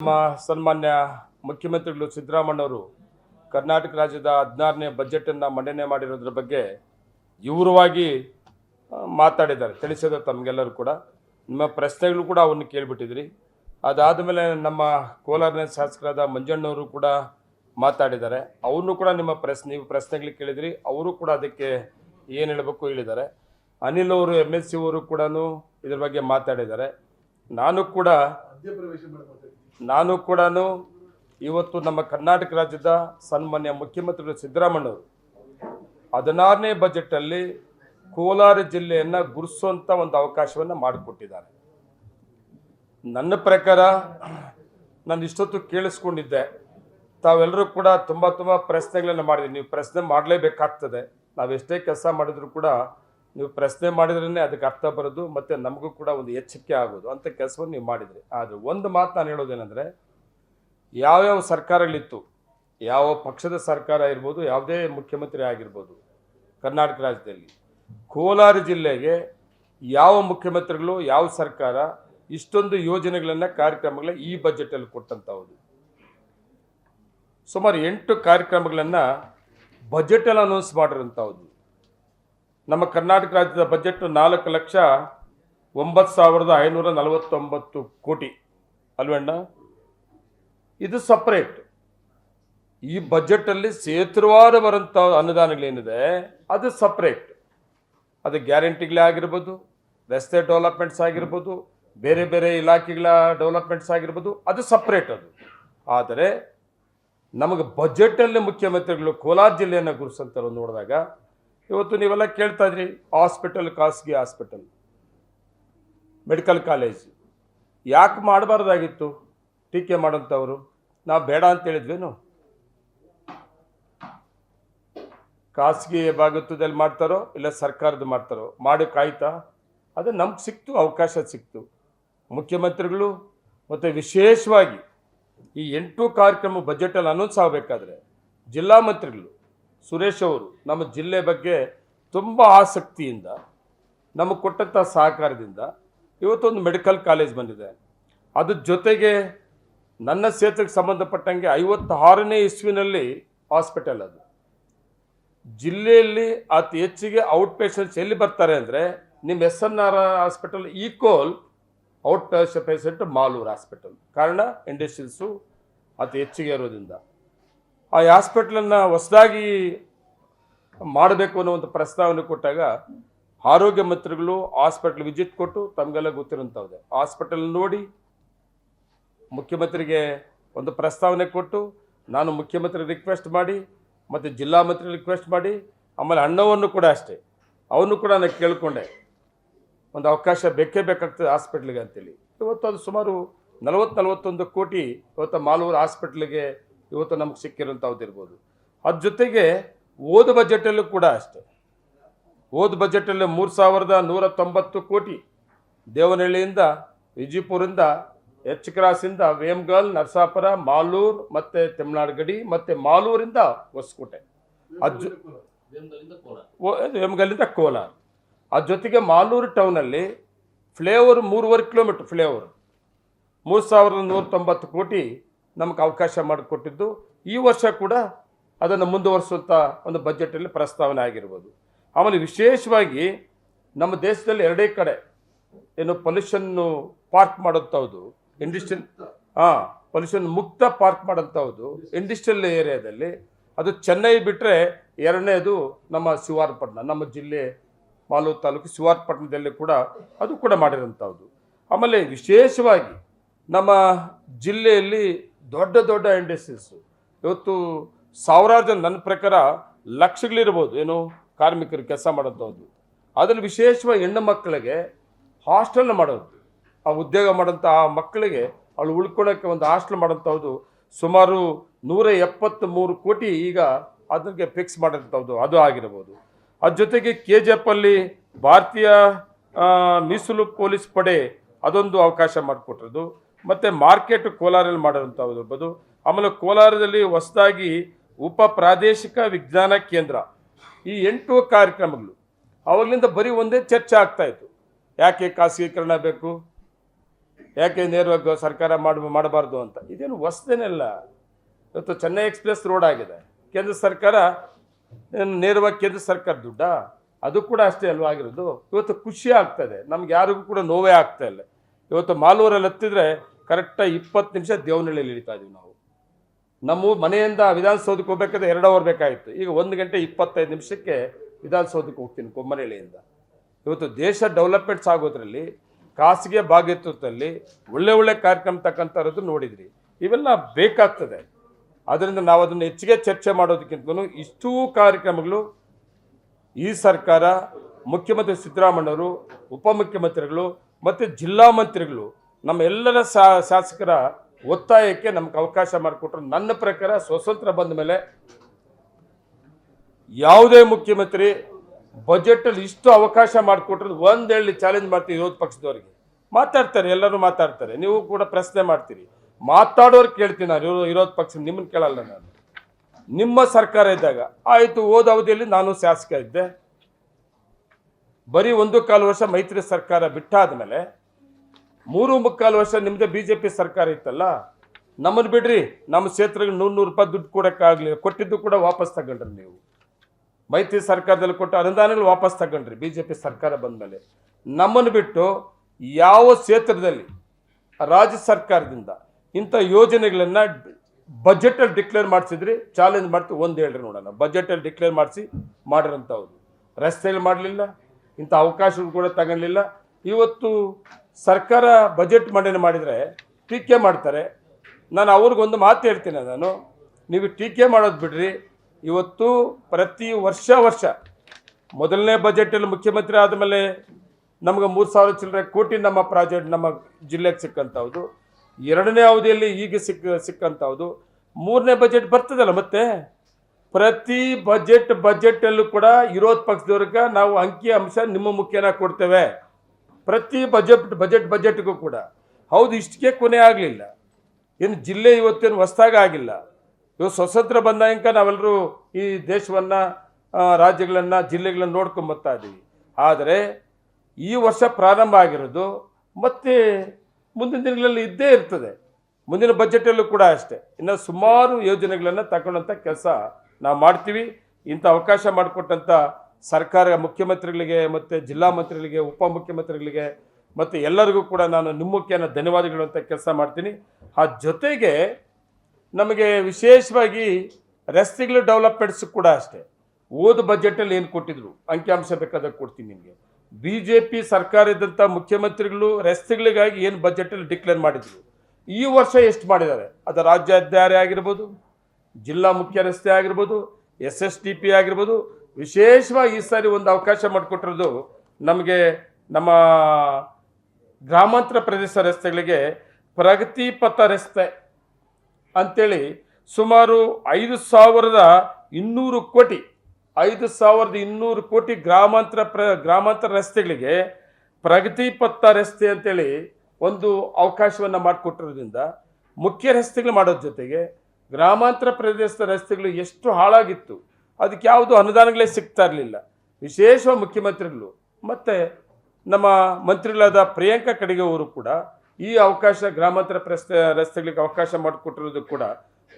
ನಮ್ಮ ಸನ್ಮಾನ್ಯ ಮುಖ್ಯಮಂತ್ರಿಗಳು ಸಿದ್ದರಾಮಣ್ಣವರು ಕರ್ನಾಟಕ ರಾಜ್ಯದ ಹದಿನಾರನೇ ಬಜೆಟನ್ನು ಮಂಡನೆ ಮಾಡಿರೋದ್ರ ಬಗ್ಗೆ ವಿವರವಾಗಿ ಮಾತಾಡಿದ್ದಾರೆ. ತಿಳಿಸಿದ ತಮಗೆಲ್ಲರೂ ಕೂಡ. ನಿಮ್ಮ ಪ್ರಶ್ನೆಗಳು ಕೂಡ ಅವನ್ನು ಕೇಳಿಬಿಟ್ಟಿದ್ರಿ. ಅದಾದ ಮೇಲೆ ನಮ್ಮ ಕೋಲಾರನ ಶಾಸಕರಾದ ಮಂಜಣ್ಣವರು ಕೂಡ ಮಾತಾಡಿದ್ದಾರೆ. ಅವನು ಕೂಡ ನಿಮ್ಮ ಪ್ರಶ್ನೆ, ನೀವು ಪ್ರಶ್ನೆಗಳು ಕೇಳಿದ್ರಿ. ಅವರು ಕೂಡ ಅದಕ್ಕೆ ಏನು ಹೇಳಬೇಕು ಹೇಳಿದ್ದಾರೆ. ಅನಿಲ್ ಅವರು ಎಂ ಎಲ್ ಸಿ ಅವರು ಕೂಡ ಇದ್ರ ಬಗ್ಗೆ ಮಾತಾಡಿದ್ದಾರೆ. ನಾನು ಕೂಡ ನಾನು ಕೂಡ ಇವತ್ತು ನಮ್ಮ ಕರ್ನಾಟಕ ರಾಜ್ಯದ ಸನ್ಮಾನ್ಯ ಮುಖ್ಯಮಂತ್ರಿಗಳು ಸಿದ್ದರಾಮಣ್ಣವರು ಹದಿನಾರನೇ ಬಜೆಟಲ್ಲಿ ಕೋಲಾರ ಜಿಲ್ಲೆಯನ್ನು ಗುರುಸುವಂಥ ಒಂದು ಅವಕಾಶವನ್ನು ಮಾಡಿಕೊಟ್ಟಿದ್ದಾರೆ. ನನ್ನ ಪ್ರಕಾರ ನಾನು ಇಷ್ಟೊತ್ತು ಕೇಳಿಸ್ಕೊಂಡಿದ್ದೆ. ತಾವೆಲ್ಲರೂ ಕೂಡ ತುಂಬ ತುಂಬ ಪ್ರಶ್ನೆಗಳನ್ನು ಮಾಡಿದ್ರಿ. ನೀವು ಪ್ರಶ್ನೆ ಮಾಡಲೇಬೇಕಾಗ್ತದೆ. ನಾವೆಷ್ಟೇ ಕೆಲಸ ಮಾಡಿದ್ರು ಕೂಡ ನೀವು ಪ್ರಶ್ನೆ ಮಾಡಿದ್ರೇ ಅದಕ್ಕೆ ಅರ್ಥ ಬರೋದು, ಮತ್ತು ನಮಗೂ ಕೂಡ ಒಂದು ಎಚ್ಚರಿಕೆ ಆಗೋದು ಅಂಥ ಕೆಲಸವನ್ನು ನೀವು ಮಾಡಿದ್ರಿ. ಆದರೆ ಒಂದು ಮಾತು ನಾನು ಹೇಳೋದೇನೆಂದರೆ, ಯಾವ್ಯಾವ ಸರ್ಕಾರಗಳಿತ್ತು, ಯಾವ ಪಕ್ಷದ ಸರ್ಕಾರ ಇರ್ಬೋದು, ಯಾವುದೇ ಮುಖ್ಯಮಂತ್ರಿ ಆಗಿರ್ಬೋದು, ಕರ್ನಾಟಕ ರಾಜ್ಯದಲ್ಲಿ, ಕೋಲಾರ ಜಿಲ್ಲೆಗೆ ಯಾವ ಮುಖ್ಯಮಂತ್ರಿಗಳು, ಯಾವ ಸರ್ಕಾರ, ಇಷ್ಟೊಂದು ಯೋಜನೆಗಳನ್ನು ಕಾರ್ಯಕ್ರಮಗಳ ಈ ಬಜೆಟಲ್ಲಿ ಕೊಟ್ಟಂಥವು ಸುಮಾರು ಎಂಟು ಕಾರ್ಯಕ್ರಮಗಳನ್ನು ಬಜೆಟಲ್ಲಿ ಅನೌನ್ಸ್ ಮಾಡಿರೋಂಥದ್ದು ನಮ್ಮ ಕರ್ನಾಟಕ ರಾಜ್ಯದ ಬಜೆಟ್ ನಾಲ್ಕು ಲಕ್ಷ ಒಂಬತ್ತು ಸಾವಿರದ ಐನೂರ ನಲವತ್ತೊಂಬತ್ತು ಕೋಟಿ. ಅಲ್ವಣ್ಣ ಇದು ಸಪ್ರೇಟ್ ಈ ಬಜೆಟಲ್ಲಿ ಸೇತುವಾರು ಬರೋಂಥ ಅನುದಾನಗಳೇನಿದೆ, ಅದು ಸಪ್ರೇಟ್ ಅದು ಗ್ಯಾರಂಟಿಗಳೇ ಆಗಿರ್ಬೋದು, ರಸ್ತೆ ಡೆವಲಪ್ಮೆಂಟ್ಸ್ ಆಗಿರ್ಬೋದು, ಬೇರೆ ಬೇರೆ ಇಲಾಖೆಗಳ ಡೆವಲಪ್ಮೆಂಟ್ಸ್ ಆಗಿರ್ಬೋದು, ಅದು ಸಪ್ರೇಟ್ ಅದು. ಆದರೆ, ನಮಗೆ ಬಜೆಟಲ್ಲಿ ಮುಖ್ಯಮಂತ್ರಿಗಳು ಕೋಲಾರ ಜಿಲ್ಲೆಯನ್ನು ಗುರುಸಂತರು ನೋಡಿದಾಗ ಇವತ್ತು ನೀವೆಲ್ಲ ಕೇಳ್ತಾ ಇದ್ರಿ ಹಾಸ್ಪಿಟಲ್ ಖಾಸಗಿ ಹಾಸ್ಪಿಟಲ್ ಮೆಡಿಕಲ್ ಕಾಲೇಜ್ ಯಾಕೆ ಮಾಡಬಾರ್ದಾಗಿತ್ತು? ಟೀಕೆ ಮಾಡೋಂಥವ್ರು ನಾವು ಬೇಡ ಅಂತ ಹೇಳಿದ್ವೇನು? ಖಾಸಗಿ ಭಾಗತ್ವದಲ್ಲಿ ಮಾಡ್ತಾರೋ, ಇಲ್ಲ ಸರ್ಕಾರದ ಮಾಡ್ತಾರೋ? ಮಾಡಿ ಕಾಯ್ತಾ? ಅದು ನಮ್ಗೆ ಸಿಕ್ತು, ಅವಕಾಶ ಸಿಕ್ತು. ಮುಖ್ಯಮಂತ್ರಿಗಳು ಮತ್ತು ವಿಶೇಷವಾಗಿ ಈ ಎಂಟು ಕಾರ್ಯಕ್ರಮ ಬಜೆಟಲ್ಲಿ ಅನೌನ್ಸ್ ಆಗಬೇಕಾದ್ರೆ ಜಿಲ್ಲಾ ಮಂತ್ರಿಗಳು ಸುರೇಶ್ ಅವರು ನಮ್ಮ ಜಿಲ್ಲೆ ಬಗ್ಗೆ ತುಂಬ ಆಸಕ್ತಿಯಿಂದ, ನಮಗೆ ಕೊಟ್ಟಂಥ ಸಹಕಾರದಿಂದ ಇವತ್ತೊಂದು ಮೆಡಿಕಲ್ ಕಾಲೇಜ್ ಬಂದಿದೆ. ಅದ್ರ ಜೊತೆಗೆ ನನ್ನ ಕ್ಷೇತ್ರಕ್ಕೆ ಸಂಬಂಧಪಟ್ಟಂಗೆ ಐವತ್ತಾರನೇ ಇಸ್ವಿನಲ್ಲಿ ಹಾಸ್ಪಿಟಲ್ ಅದು. ಜಿಲ್ಲೆಯಲ್ಲಿ ಅತಿ ಹೆಚ್ಚಿಗೆ ಔಟ್ ಪೇಷಂಟ್ಸ್ ಎಲ್ಲಿ ಬರ್ತಾರೆ ಅಂದರೆ ನಿಮ್ಮ S N R hospital equal out ಪೇಷ patient Malur hospital. ಕಾರಣ ಇಂಡಸ್ಟ್ರೀಸು ಅತಿ ಹೆಚ್ಚಿಗೆ ಇರೋದ್ರಿಂದ. ಆ ಹಾಸ್ಪಿಟ್ಲನ್ನು ಹೊಸದಾಗಿ ಮಾಡಬೇಕು ಅನ್ನೋ ಒಂದು ಪ್ರಸ್ತಾವನೆ ಕೊಟ್ಟಾಗ ಆರೋಗ್ಯ ಮಂತ್ರಿಗಳು ಹಾಸ್ಪಿಟ್ಲ್ ವಿಸಿಟ್ ಕೊಟ್ಟು ತಮಗೆಲ್ಲ ಗೊತ್ತಿರೋಂಥವ್ದೆ ಹಾಸ್ಪಿಟಲ್ ನೋಡಿ ಮುಖ್ಯಮಂತ್ರಿಗೆ ಒಂದು ಪ್ರಸ್ತಾವನೆ ಕೊಟ್ಟು ನಾನು ಮುಖ್ಯಮಂತ್ರಿ ರಿಕ್ವೆಸ್ಟ್ ಮಾಡಿ ಮತ್ತು ಜಿಲ್ಲಾ ಮಂತ್ರಿ ರಿಕ್ವೆಸ್ಟ್ ಮಾಡಿ ಆಮೇಲೆ ಅಣ್ಣವನ್ನು ಕೂಡ ಅಷ್ಟೇ. ಅವನು ಕೂಡ ನಾನು ಕೇಳಿಕೊಂಡೆ. ಒಂದು ಅವಕಾಶ ಬೇಕೇ ಬೇಕಾಗ್ತದೆ ಹಾಸ್ಪಿಟ್ಲಿಗೆ ಅಂತೇಳಿ. ಇವತ್ತು ಅದು ಸುಮಾರು ನಲವತ್ತು ನಲವತ್ತೊಂದು ಕೋಟಿ ಇವತ್ತು ಮಾಲೂರು ಹಾಸ್ಪಿಟ್ಲಿಗೆ ಇವತ್ತು ನಮಗೆ ಸಿಕ್ಕಿರೋಂಥದ್ದು ಇರ್ಬೋದು. ಅದ್ರ ಜೊತೆಗೆ ಓದು ಬಜೆಟಲ್ಲೂ ಕೂಡ ಅಷ್ಟೆ. ಓದ್ ಬಜೆಟಲ್ಲಿ ಮೂರು ಸಾವಿರದ ನೂರ ತೊಂಬತ್ತು ಕೋಟಿ ದೇವನಹಳ್ಳಿಯಿಂದ ವಿಜಯಪುರಿಂದ ಎಚ್ ಕ್ರಾಸಿಂದ ವೇಮ್ಗಲ್, ನರಸಾಪುರ, ಮಾಲೂರು ಮತ್ತು ತಮಿಳ್ನಾಡು ಗಡಿ ಮತ್ತು ಮಾಲೂರಿಂದ ಹೊಸಕೋಟೆ. ಅಜ್ಜು ವೇಮ್ಗಲ್ಲಿಂದ ಕೋಲಾರ. ಅದ್ರ ಜೊತೆಗೆ ಮಾಲೂರು ಟೌನಲ್ಲಿ ಫ್ಲೇವರ್ ಮೂರುವರೆ ಕಿಲೋಮೀಟ್ರ್ ಫ್ಲೇವರ್ ಮೂರು ಸಾವಿರದ ನೂರ ತೊಂಬತ್ತು ಕೋಟಿ ನಮಗೆ ಅವಕಾಶ ಮಾಡಿಕೊಟ್ಟಿದ್ದು. ಈ ವರ್ಷ ಕೂಡ ಅದನ್ನು ಮುಂದುವರಿಸುವಂಥ ಒಂದು ಬಜೆಟಲ್ಲಿ ಪ್ರಸ್ತಾವನೆ ಆಗಿರ್ಬೋದು. ಆಮೇಲೆ ವಿಶೇಷವಾಗಿ ನಮ್ಮ ದೇಶದಲ್ಲಿ ಎರಡೇ ಕಡೆ ಏನು ಪೊಲ್ಯೂಷನ್ನು ಪಾರ್ಕ್ ಮಾಡೋಂಥವ್ದು ಇಂಡಸ್ಟ್ರಿಯಲ್ ಹಾಂ ಪೊಲ್ಯೂಷನ್ ಮುಕ್ತ ಪಾರ್ಕ್ ಮಾಡೋಂಥದ್ದು ಇಂಡಸ್ಟ್ರಿಯಲ್ ಏರಿಯಾದಲ್ಲಿ ಅದು ಚೆನ್ನೈ ಬಿಟ್ಟರೆ ಎರಡನೇದು ನಮ್ಮ ಶಿವಾರಪಟ್ಟಣ ನಮ್ಮ ಜಿಲ್ಲೆ ಮಾಲೂರು ತಾಲೂಕು ಶಿವಾರಪಟ್ಟಣದಲ್ಲಿ ಕೂಡ ಅದು ಕೂಡ ಮಾಡಿರೋಂಥದ್ದು ಆಮೇಲೆ ವಿಶೇಷವಾಗಿ ನಮ್ಮ ಜಿಲ್ಲೆಯಲ್ಲಿ ದೊಡ್ಡ ದೊಡ್ಡ ಇಂಡಸ್ಟ್ರೀಸು. ಇವತ್ತು ಸಾವಿರಾರು ಜನ ನನ್ನ ಪ್ರಕಾರ ಲಕ್ಷಗಳಿರ್ಬೋದು ಏನು ಕಾರ್ಮಿಕರು ಕೆಲಸ ಮಾಡೋಂಥದ್ದು. ಅದರಲ್ಲಿ ವಿಶೇಷವಾಗಿ ಹೆಣ್ಣು ಮಕ್ಕಳಿಗೆ ಹಾಸ್ಟೆಲ್ನ ಮಾಡೋದು. ಆ ಉದ್ಯೋಗ ಮಾಡೋಂಥ ಆ ಮಕ್ಕಳಿಗೆ ಅವಳು ಉಳ್ಕೊಳ್ಳೋಕ್ಕೆ ಒಂದು ಹಾಸ್ಟೆಲ್ ಮಾಡೋಂಥದ್ದು ಸುಮಾರು ನೂರ ಎಪ್ಪತ್ತ್ಮೂರು ಕೋಟಿ ಈಗ ಅದಕ್ಕೆ ಫಿಕ್ಸ್ ಮಾಡೋಂಥದ್ದು ಅದು ಆಗಿರ್ಬೋದು. ಅದ್ರ ಜೊತೆಗೆ ಕೆ ಜಿ ಎಫಲ್ಲಿ ಭಾರತೀಯ ಮೀಸಲು ಪೊಲೀಸ್ ಪಡೆ ಅದೊಂದು ಅವಕಾಶ ಮಾಡಿಕೊಟ್ಟಿರೋದು. ಮತ್ತು ಮಾರ್ಕೆಟ್ ಕೋಲಾರಲ್ಲಿ ಮಾಡಿರೋಂಥದ್ದು ಬದು. ಆಮೇಲೆ ಕೋಲಾರದಲ್ಲಿ ಹೊಸದಾಗಿ ಉಪ ಪ್ರಾದೇಶಿಕ ವಿಜ್ಞಾನ ಕೇಂದ್ರ. ಈ ಎಂಟು ಕಾರ್ಯಕ್ರಮಗಳು. ಅವಾಗಲಿಂದ ಬರೀ ಒಂದೇ ಚರ್ಚೆ ಆಗ್ತಾಯಿತ್ತು ಯಾಕೆ ಖಾಸಗೀಕರಣ ಬೇಕು? ಯಾಕೆ ನೇರವಾಗಿ ಸರ್ಕಾರ ಮಾಡ, ಮಾಡಬಾರ್ದು ಅಂತ. ಇದೇನು ಹೊಸದೇನಿಲ್ಲ. ಇವತ್ತು ಚೆನ್ನೈ ಎಕ್ಸ್ಪ್ರೆಸ್ ರೋಡ್ ಆಗಿದೆ. ಕೇಂದ್ರ ಸರ್ಕಾರ ನೇರವಾಗಿ ಕೇಂದ್ರ ಸರ್ಕಾರ ದುಡ್ಡ? ಅದು ಕೂಡ ಅಷ್ಟೇ ಅಲ್ವಾ ಆಗಿರೋದು? ಇವತ್ತು ಖುಷಿ ಆಗ್ತದೆ ನಮ್ಗೆ ಯಾರಿಗೂ ಕೂಡ ನೋವೇ ಆಗ್ತಾ ಇಲ್ಲ. ಇವತ್ತು ಮಾಲೂರಲ್ಲಿ ಹತ್ತಿದ್ರೆ ಕರೆಕ್ಟಾಗಿ ಇಪ್ಪತ್ತು ನಿಮಿಷ ದೇವನಹಳ್ಳಿಯಲ್ಲಿ ಇಳಿತಾ ಇದೀವಿ ನಾವು. ನಮ್ಮ ಮನೆಯಿಂದ ವಿಧಾನಸೌಧಕ್ಕೆ ಹೋಗ್ಬೇಕಾದ್ರೆ ಎರಡು ಅವರ್ ಬೇಕಾಗಿತ್ತು. ಈಗ ಒಂದು ಗಂಟೆ ಇಪ್ಪತ್ತೈದು ನಿಮಿಷಕ್ಕೆ ವಿಧಾನಸೌಧಕ್ಕೆ ಹೋಗ್ತೀನಿ ಕೊಮ್ಮನಹಳ್ಳಿಯಿಂದ. ಇವತ್ತು ದೇಶ ಡೆವಲಪ್ಮೆಂಟ್ಸ್ ಆಗೋದ್ರಲ್ಲಿ, ಖಾಸಗಿ ಭಾಗ್ಯತ್ವದಲ್ಲಿ ಒಳ್ಳೆ ಒಳ್ಳೆ ಕಾರ್ಯಕ್ರಮ ತಕ್ಕಂಥದ್ದು ನೋಡಿದ್ರಿ. ಇವೆಲ್ಲ ಬೇಕಾಗ್ತದೆ. ಅದರಿಂದ ನಾವು ಅದನ್ನು ಹೆಚ್ಚಿಗೆ ಚರ್ಚೆ ಮಾಡೋದಕ್ಕಿಂತಲೂ ಇಷ್ಟೂ ಕಾರ್ಯಕ್ರಮಗಳು ಈ ಸರ್ಕಾರ, ಮುಖ್ಯಮಂತ್ರಿ ಸಿದ್ದರಾಮಣ್ಣವರು ಉಪಮುಖ್ಯಮಂತ್ರಿಗಳು ಮತ್ತು ಜಿಲ್ಲಾ ಮಂತ್ರಿಗಳು ನಮ್ಮ ಎಲ್ಲರ ಶಾ, ಶಾಸಕರ ಒತ್ತಾಯಕ್ಕೆ ನಮ್ಗೆ ಅವಕಾಶ ಮಾಡಿಕೊಟ್ರು. ನನ್ನ ಪ್ರಕಾರ ಸ್ವತಂತ್ರ ಬಂದ ಮೇಲೆ ಯಾವುದೇ ಮುಖ್ಯಮಂತ್ರಿ ಬಜೆಟಲ್ಲಿ ಇಷ್ಟು ಅವಕಾಶ ಮಾಡಿಕೊಟ್ರು, ಒಂದು ಹೇಳಿ ಚಾಲೆಂಜ್ ಮಾಡ್ತೀವಿ ವಿರೋಧ ಪಕ್ಷದವರಿಗೆ. ಮಾತಾಡ್ತಾರೆ, ಎಲ್ಲರೂ ಮಾತಾಡ್ತಾರೆ. ನೀವು ಕೂಡ ಪ್ರಶ್ನೆ ಮಾಡ್ತೀರಿ. ಮಾತಾಡೋರು ಕೇಳ್ತೀನಿ ನಾನು ವಿರೋ- ವಿರೋಧ ಪಕ್ಷ ನಿಮ್ಮನ್ನ ಕೇಳಲ್ಲ ನಾನು. ನಿಮ್ಮ ಸರ್ಕಾರ ಇದ್ದಾಗ, ಆಯಿತು, ಹೋದ ಅವಧಿಯಲ್ಲಿ ನಾನು ಶಾಸಕ ಇದ್ದೆ. ಬರೀ ಒಂದು ಕಾಲು ವರ್ಷ ಮೈತ್ರಿ ಸರ್ಕಾರ ಬಿಟ್ಟಾದ ಮೇಲೆ ಮೂರು ಮುಕ್ಕಾಲು ವರ್ಷ ನಿಮ್ಮದೇ ಬಿ ಜೆ ಪಿ ಸರ್ಕಾರ ಇತ್ತಲ್ಲ? ನಮ್ಮನ್ನು ಬಿಡ್ರಿ, ನಮ್ಮ ಕ್ಷೇತ್ರಕ್ಕೆ ನೂರು ನೂರು ರೂಪಾಯಿ ದುಡ್ಡು ಕೊಡೋಕ್ಕಾಗಲಿಲ್ಲ. ಕೊಟ್ಟಿದ್ದು ಕೂಡ ವಾಪಸ್ ತಗೊಂಡ್ರಿ ನೀವು. ಮೈತ್ರಿ ಸರ್ಕಾರದಲ್ಲಿ ಕೊಟ್ಟ ಅನುದಾನಗಳು ವಾಪಸ್ ತಗೊಂಡ್ರಿ ಬಿ ಜೆ ಪಿ ಸರ್ಕಾರ ಬಂದಮೇಲೆ. ನಮ್ಮನ್ನು ಬಿಟ್ಟು ಯಾವ ಕ್ಷೇತ್ರದಲ್ಲಿ, ರಾಜ್ಯ ಸರ್ಕಾರದಿಂದ ಇಂಥ ಯೋಜನೆಗಳನ್ನು ಬಜೆಟಲ್ಲಿ ಡಿಕ್ಲೇರ್ ಮಾಡಿಸಿದ್ರಿ ಚಾಲೆಂಜ್ ಮಾಡ್ತೀವಿ ಒಂದು ಹೇಳ್ರಿ ನೋಡೋಣ. ಬಜೆಟಲ್ಲಿ ಡಿಕ್ಲೇರ್ ಮಾಡಿಸಿ ಮಾಡಿರೋಂಥವ್ರು. ರಸ್ತೆಯಲ್ಲಿ ಮಾಡಲಿಲ್ಲ, ಇಂಥ ಅವಕಾಶಗಳು ಕೂಡ ತಗೊಳ್ಳಿಲ್ಲ ಇವತ್ತು ಸರ್ಕಾರ ಬಜೆಟ್ ಮಂಡನೆ ಮಾಡಿದರೆ ಟೀಕೆ ಮಾಡ್ತಾರೆ. ನಾನು ಅವ್ರಿಗೊಂದು ಮಾತು ಹೇಳ್ತೀನಿ ನಾನು. ನೀವು ಟೀಕೆ ಮಾಡೋದು ಬಿಡ್ರಿ. ಇವತ್ತು ಪ್ರತಿ ವರ್ಷ ವರ್ಷ ಮೊದಲನೇ ಬಜೆಟಲ್ಲಿ ಮುಖ್ಯಮಂತ್ರಿ ಆದಮೇಲೆ ನಮಗೆ ಮೂರು ಸಾವಿರ ಚಿಲ್ಲರೆ ಕೋಟಿ ನಮ್ಮ ಪ್ರಾಜೆಕ್ಟ್ ನಮ್ಮ ಜಿಲ್ಲೆಗೆ ಸಿಕ್ಕಂಥವ್ದು ಎರಡನೇ ಅವಧಿಯಲ್ಲಿ ಈಗ ಸಿಕ್ಕ ಸಿಕ್ಕಂಥವ್ದು ಮೂರನೇ ಬಜೆಟ್ ಬರ್ತದಲ್ಲ ಮತ್ತೆ? ಪ್ರತಿ ಬಜೆಟ್ ಬಜೆಟಲ್ಲೂ ಕೂಡ ವಿರೋಧ ಪಕ್ಷದವ್ರಿಗೆ ನಾವು ಅಂಕಿ ಅಂಶ ನಿಮ್ಮ ಮುಖ್ಯನ ಕೊಡ್ತೇವೆ. ಪ್ರತಿ ಬಜೆಟ್ ಬಜೆಟ್ ಬಜೆಟ್ಗೂ ಕೂಡ. ಹೌದು ಇಷ್ಟಕ್ಕೆ ಕೊನೆ ಆಗಲಿಲ್ಲ. ಏನು ಜಿಲ್ಲೆ ಇವತ್ತೇನು ಹೊಸ್ದಾಗ ಆಗಿಲ್ಲ. ಇವತ್ತು ಸ್ವತಂತ್ರ ಬಂದಾಗ ನಾವೆಲ್ಲರೂ ಈ ದೇಶವನ್ನು ರಾಜ್ಯಗಳನ್ನು, ಜಿಲ್ಲೆಗಳನ್ನು ನೋಡ್ಕೊಂಬರ್ತಾ ಇದ್ದೀವಿ ಆದರೆ ಈ ವರ್ಷ ಪ್ರಾರಂಭ ಆಗಿರೋದು ಮತ್ತೆ ಮುಂದಿನ ದಿನಗಳಲ್ಲಿ ಇದ್ದೇ ಇರ್ತದೆ. ಮುಂದಿನ ಬಜೆಟಲ್ಲೂ ಕೂಡ ಅಷ್ಟೇ. ಇನ್ನು ಸುಮಾರು ಯೋಜನೆಗಳನ್ನು ತಗೊಂಡಂಥ ಕೆಲಸ ನಾವು ಮಾಡ್ತೀವಿ. ಇಂಥ ಅವಕಾಶ ಮಾಡಿಕೊಟ್ಟಂಥ ಸರ್ಕಾರ ಮುಖ್ಯಮಂತ್ರಿಗಳಿಗೆ ಮತ್ತು ಜಿಲ್ಲಾ ಮಂತ್ರಿಗಳಿಗೆ ಉಪಮುಖ್ಯಮಂತ್ರಿಗಳಿಗೆ ಮತ್ತು ಎಲ್ಲರಿಗೂ ಕೂಡ ನಾನು ನಿಮ್ಮ ಮುಖ್ಯನ ಧನ್ಯವಾದಗಳು ಅಂತ ಕೆಲಸ ಮಾಡ್ತೀನಿ. ಆ ಜೊತೆಗೆ ನಮಗೆ ವಿಶೇಷವಾಗಿ ರಸ್ತೆಗಳು ಡೆವಲಪ್ಮೆಂಟ್ಸ್ ಕೂಡ ಅಷ್ಟೇ. ಓದು ಬಜೆಟಲ್ಲಿ ಏನು ಕೊಟ್ಟಿದ್ರು? ಅಂಕಿಅಂಶ ಬೇಕಾದಾಗ ಕೊಡ್ತೀನಿ ನಿಮಗೆ. ಬಿ ಜೆ ಪಿ ಸರ್ಕಾರ ಮುಖ್ಯಮಂತ್ರಿಗಳು ರಸ್ತೆಗಳಿಗಾಗಿ ಏನು ಬಜೆಟಲ್ಲಿ ಡಿಕ್ಲೇರ್ ಮಾಡಿದ್ರು? ಈ ವರ್ಷ ಎಷ್ಟು ಮಾಡಿದ್ದಾರೆ? ಅದು ರಾಜ್ಯ ಹೆದ್ದಾರಿ ಆಗಿರ್ಬೋದು, ಜಿಲ್ಲಾ ಮುಖ್ಯ ರಸ್ತೆ ಆಗಿರ್ಬೋದು ಎಸ್ ಎಸ್ ಟಿ ಪಿ ಆಗಿರ್ಬೋದು ವಿಶೇಷವಾಗಿ ಈ ಸಾರಿ ಒಂದು ಅವಕಾಶ ಮಾಡಿಕೊಟ್ಟಿರೋದು ನಮಗೆ ನಮ್ಮ ಗ್ರಾಮಾಂತರ ಪ್ರದೇಶ ರಸ್ತೆಗಳಿಗೆ ಪ್ರಗತಿ ಪಥ ರಸ್ತೆ ಅಂಥೇಳಿ ಸುಮಾರು ಐದು ಸಾವಿರದ ಇನ್ನೂರು ಕೋಟಿ, ಐದು ಸಾವಿರದ ಇನ್ನೂರು ಕೋಟಿ ಗ್ರಾಮಾಂತರ ಪ್ರ, ಗ್ರಾಮಾಂತರ ರಸ್ತೆಗಳಿಗೆ ಪ್ರಗತಿ ಪಥ ರಸ್ತೆ ಅಂತೇಳಿ ಒಂದು ಅವಕಾಶವನ್ನು ಮಾಡಿಕೊಟ್ಟಿರೋದ್ರಿಂದ ಮುಖ್ಯ ರಸ್ತೆಗಳು ಮಾಡೋದ್ರ ಜೊತೆಗೆ ಗ್ರಾಮಾಂತರ ಪ್ರದೇಶದ ರಸ್ತೆಗಳು ಎಷ್ಟು ಹಾಳಾಗಿತ್ತು ಅದಕ್ಕೆ ಯಾವುದು ಅನುದಾನಗಳೇ ಸಿಗ್ತಾ ಇರಲಿಲ್ಲ. ವಿಶೇಷ ಮುಖ್ಯಮಂತ್ರಿಗಳು, ಮತ್ತು ನಮ್ಮ ಮಂತ್ರಿಗಳಾದ ಪ್ರಿಯಾಂಕಾ ಖಡ್ಗೆ ಅವರು ಕೂಡ ಈ ಅವಕಾಶ, ಗ್ರಾಮಾಂತರ ರಸ್ತೆ ರಸ್ತೆಗಳಿಗೆ ಅವಕಾಶ ಮಾಡಿಕೊಟ್ಟಿರೋದು ಕೂಡ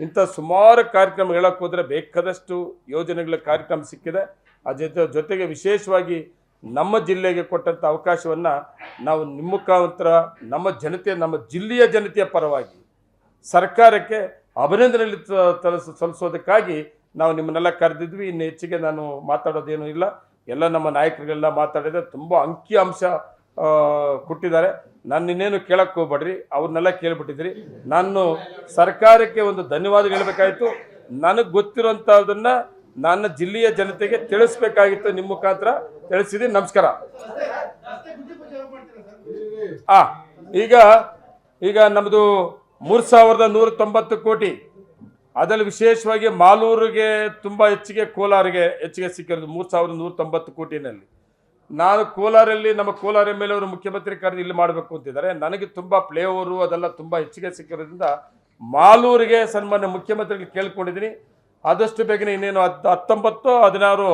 ಇಂಥ ಸುಮಾರು ಕಾರ್ಯಕ್ರಮ ಹೇಳಕ್ಕೆ ಹೋದರೆ ಬೇಕಾದಷ್ಟು ಯೋಜನೆಗಳ ಕಾರ್ಯಕ್ರಮ ಸಿಕ್ಕಿದೆ. ಜೊತೆ, ಜೊತೆಗೆ ವಿಶೇಷವಾಗಿ ನಮ್ಮ ಜಿಲ್ಲೆಗೆ ಕೊಟ್ಟಂಥ ಅವಕಾಶವನ್ನು ನಾವು ನಿಮ್ಮ ಮುಖಾಂತರ, ನಮ್ಮ ಜನತೆ ನಮ್ಮ ಜಿಲ್ಲೆಯ ಜನತೆಯ ಪರವಾಗಿ ಸರ್ಕಾರಕ್ಕೆ ತಲಸ, ಸಲ್ಲಿಸೋದಕ್ಕಾಗಿ ನಾವು ನಿಮ್ಮನ್ನೆಲ್ಲ ಕರೆದಿದ್ವಿ, ಇನ್ನು ಹೆಚ್ಚಿಗೆ ನಾನು ಮಾತಾಡೋದೇನೂ ಇಲ್ಲ. ಎಲ್ಲ ನಮ್ಮ ನಾಯಕರಿಗೆಲ್ಲ ಮಾತಾಡಿದ್ರೆ ತುಂಬ ಅಂಕಿ ಅಂಶ ಕೊಟ್ಟಿದ್ದಾರೆ. ನಾನು ಇನ್ನೇನು ಕೇಳಕ್ಕೆ ಹೋಗ್ಬೇಡ್ರಿ, ಅವ್ರನ್ನೆಲ್ಲ ಕೇಳ್ಬಿಟ್ಟಿದ್ರಿ ನಾನು ಸರ್ಕಾರಕ್ಕೆ ಒಂದು ಧನ್ಯವಾದ ಹೇಳಬೇಕಾಯಿತು. ನನಗೆ ಗೊತ್ತಿರೋಂಥದ್ದನ್ನ ನನ್ನ ಜಿಲ್ಲೆಯ ಜನತೆಗೆ ತಿಳಿಸ್ಬೇಕಾಗಿತ್ತು. ನಿಮ್ಮ ಮುಖಾಂತರ ತಿಳಿಸಿದ್ದೀನಿ ನಮಸ್ಕಾರ. ಆ, ಈಗ ಈಗ ನಮ್ಮದು ಮೂರು ಸಾವಿರದ ನೂರ ತೊಂಬತ್ತು ಕೋಟಿ ಅದರಲ್ಲಿ ವಿಶೇಷವಾಗಿ ಮಾಲೂರಿಗೆ ತುಂಬ ಹೆಚ್ಚಿಗೆ ಕೋಲಾರಿಗೆ ಹೆಚ್ಚಿಗೆ ಸಿಕ್ಕಿರೋದು ಮೂರು ಸಾವಿರದ ನೂರ ತೊಂಬತ್ತು ಕೋಟಿನಲ್ಲಿ. ನಾನು ಕೋಲಾರಲ್ಲಿ ನಮ್ಮ ಕೋಲಾರ ಎಂ ಎಲ್ ಅವರು ಮುಖ್ಯಮಂತ್ರಿ ಕರೆದು ಇಲ್ಲಿ ಮಾಡಬೇಕು ಅಂತಿದ್ದಾರೆ. ನನಗೆ ತುಂಬ ಪ್ಲೇ ಓವರು ಅದೆಲ್ಲ ತುಂಬ ಹೆಚ್ಚಿಗೆ ಸಿಕ್ಕಿರೋದ್ರಿಂದ ಮಾಲೂರಿಗೆ ಸನ್ಮಾನ್ಯ ಮುಖ್ಯಮಂತ್ರಿಗಳು ಕೇಳ್ಕೊಂಡಿದ್ದೀನಿ. ಆದಷ್ಟು ಬೇಗನೆ ಇನ್ನೇನು ಹತ್ತು ಹತ್ತೊಂಬತ್ತು ಹದಿನಾರು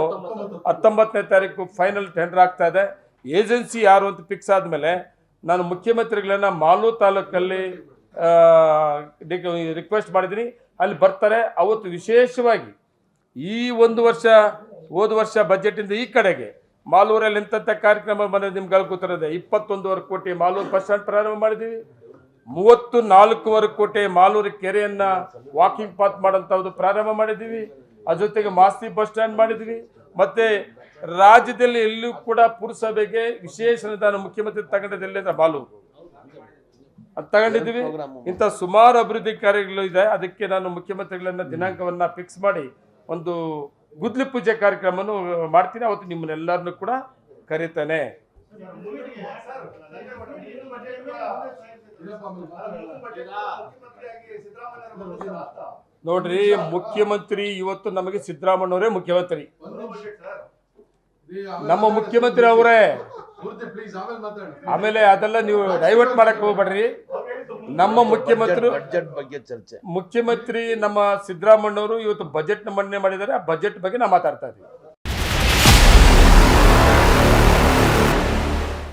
ಹತ್ತೊಂಬತ್ತನೇ ತಾರೀಕು ಫೈನಲ್ ಟೆಂಡರ್ ಆಗ್ತಾ ಇದೆ. ಏಜೆನ್ಸಿ ಯಾರು ಅಂತ ಫಿಕ್ಸ್ ಆದಮೇಲೆ ನಾನು ಮುಖ್ಯಮಂತ್ರಿಗಳನ್ನ ಮಾಲೂರು ತಾಲೂಕಲ್ಲಿ ರಿಕ್ವೆಸ್ಟ್ ಮಾಡಿದ್ದೀನಿ. ಅಲ್ಲಿ ಬರ್ತಾರೆ. ಅವತ್ತು ವಿಶೇಷವಾಗಿ ಈ ಒಂದು ವರ್ಷ, ಹೋದ ವರ್ಷ ಬಜೆಟಿಂದ ಈ ಕಡೆಗೆ ಮಾಲೂರಲ್ಲಿ ಎಂತ ಕಾರ್ಯಕ್ರಮ ಬಂದರೆ ನಿಮ್ಗೆ ಗೊತ್ತಿರೋದೆ ಇಪ್ಪತ್ತೊಂದುವರೆ ಕೋಟಿ ಮಾಲೂರು ಬಸ್ ಸ್ಟ್ಯಾಂಡ್ ಪ್ರಾರಂಭ ಮಾಡಿದ್ದೀವಿ. ಮೂವತ್ತು ನಾಲ್ಕೂವರೆ ಕೋಟಿ ಮಾಲೂರು ಕೆರೆಯನ್ನ ವಾಕಿಂಗ್ ಪಾತ್ ಮಾಡೋಂಥದ್ದು ಪ್ರಾರಂಭ ಮಾಡಿದ್ದೀವಿ. ಅದ್ರ ಜೊತೆಗೆ ಮಾಸ್ತಿ ಬಸ್ ಸ್ಟ್ಯಾಂಡ್ ಮಾಡಿದ್ವಿ ಮತ್ತೆ ರಾಜ್ಯದಲ್ಲಿ ಎಲ್ಲೂ ಕೂಡ ಪುರಸಭೆಗೆ ವಿಶೇಷ ಅನುದಾನ ಮುಖ್ಯಮಂತ್ರಿ ತಗೊಂಡದಲ್ಲೇ ಅಂದರೆ ಮಾಲೂರು? ಅದು ತಗೊಂಡಿದ್ದೀವಿ. ಇಂಥ ಸುಮಾರು ಅಭಿವೃದ್ಧಿ ಕಾರ್ಯಗಳು ಇದೆ. ಅದಕ್ಕೆ ನಾನು ಮುಖ್ಯಮಂತ್ರಿಗಳನ್ನ ದಿನಾಂಕವನ್ನ ಫಿಕ್ಸ್ ಮಾಡಿ ಒಂದು ಗುದ್ಲಿ ಪೂಜೆ ಕಾರ್ಯಕ್ರಮವನ್ನು ಮಾಡ್ತೀನಿ. ಅವತ್ತು ನಿಮ್ಮನ್ನೆಲ್ಲರನ್ನು ಕೂಡ ಕರೀತಾನೆ. ನೋಡ್ರಿ ಮುಖ್ಯಮಂತ್ರಿ ಇವತ್ತು ನಮಗೆ ಸಿದ್ದರಾಮಣ್ಣವರೇ ಮುಖ್ಯಮಂತ್ರಿ. ನಮ್ಮ ಮುಖ್ಯಮಂತ್ರಿ ಅವರೇ. ಆಮೇಲೆ ಅದೆಲ್ಲ ನೀವು ಡೈವರ್ಟ್ ಮಾಡಕ್ ಹೋಗ್ಬೇಡ್ರಿ. ನಮ್ಮ ಮುಖ್ಯಮಂತ್ರಿ ಬಗ್ಗೆ ಚರ್ಚೆ. ಮುಖ್ಯಮಂತ್ರಿ ನಮ್ಮ ಸಿದ್ದರಾಮಣ್ಣವರು ಇವತ್ತು ಬಜೆಟ್ ಮಂಡನೆ ಮಾಡಿದ್ದಾರೆ. ಆ ಬಜೆಟ್ ಬಗ್ಗೆ ನಾವು ಮಾತಾಡ್ತಾ ಇದ್ದೀವಿ.